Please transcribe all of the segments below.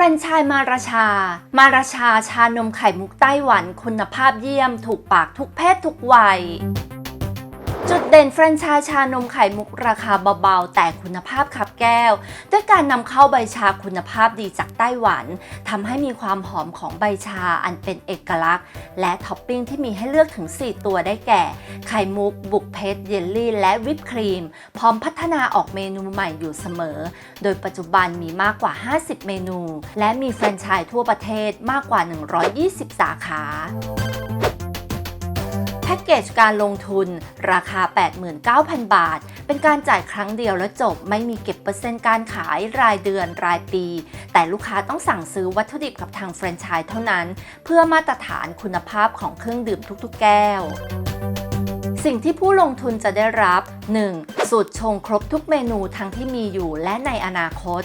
รนไชส์มาราชา มาราชาชานมไข่มุกไต้หวันคุณภาพเยี่ยม ถูกปากทุกเพศทุกวัย จุดเด่นแฟรนไชส์ชานมไข่มุกราคาเบาๆ แต่คุณภาพขับแก้ว ด้วยการนำเข้าใบชาคุณภาพดีจากไต้หวันทำให้มีความหอมของใบชาอันเป็นเอกลักษณ์ และท็อปปิ้งที่มีให้เลือกถึง 4 ตัวได้แก่ ไข่มุก บุกเพชรเยลลี่และวิปครีม พร้อมพัฒนาออกเมนูใหม่อยู่เสมอ โดยปัจจุบันมีมากกว่า 50 เมนู และมีแฟรนไชส์ทั่วประเทศมากกว่า 120 สาขา เกจการลงทุน ราคา 89,000 บาท เป็นการจ่ายครั้งเดียวแล้วจบ ไม่มีเก็บเปอร์เซ็นต์การขายรายเดือนรายปี แต่ลูกค้าต้องสั่งซื้อวัตถุดิบกับทางแฟรนไชส์เท่านั้น เพื่อมาตรฐานคุณภาพของเครื่องดื่มทุกๆ แก้วสิ่งที่ผู้ลงทุนจะได้รับ 1. สูตรชงครบทุกเมนูทั้งที่มีอยู่และในอนาคต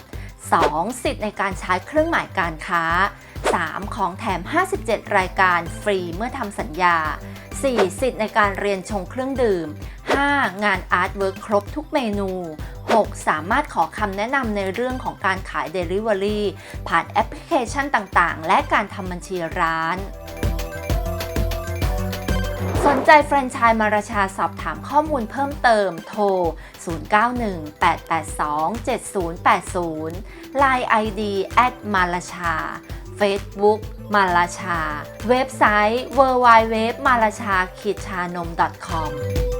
2. สิทธิ์ในการใช้เครื่องหมายการค้า 3. ของแถม 57 รายการฟรีเมื่อทำสัญญา 4. สิทธิ์ในการเรียนชงเครื่องดื่ม 5. งานอาร์ตเวิร์คครบทุกเมนู 6. สามารถขอคำแนะนำในเรื่องของการขาย Delivery ผ่านแอปพลิเคชันต่างๆ และการทำบัญชีร้าน สนใจแฟรนไชส์มาราชาสอบถามข้อมูลเพิ่มเติมโทร 0918827080 Line ID แอดมาราชา Facebook มาราชา เว็บไซต์ www มาราชา c h a n o m com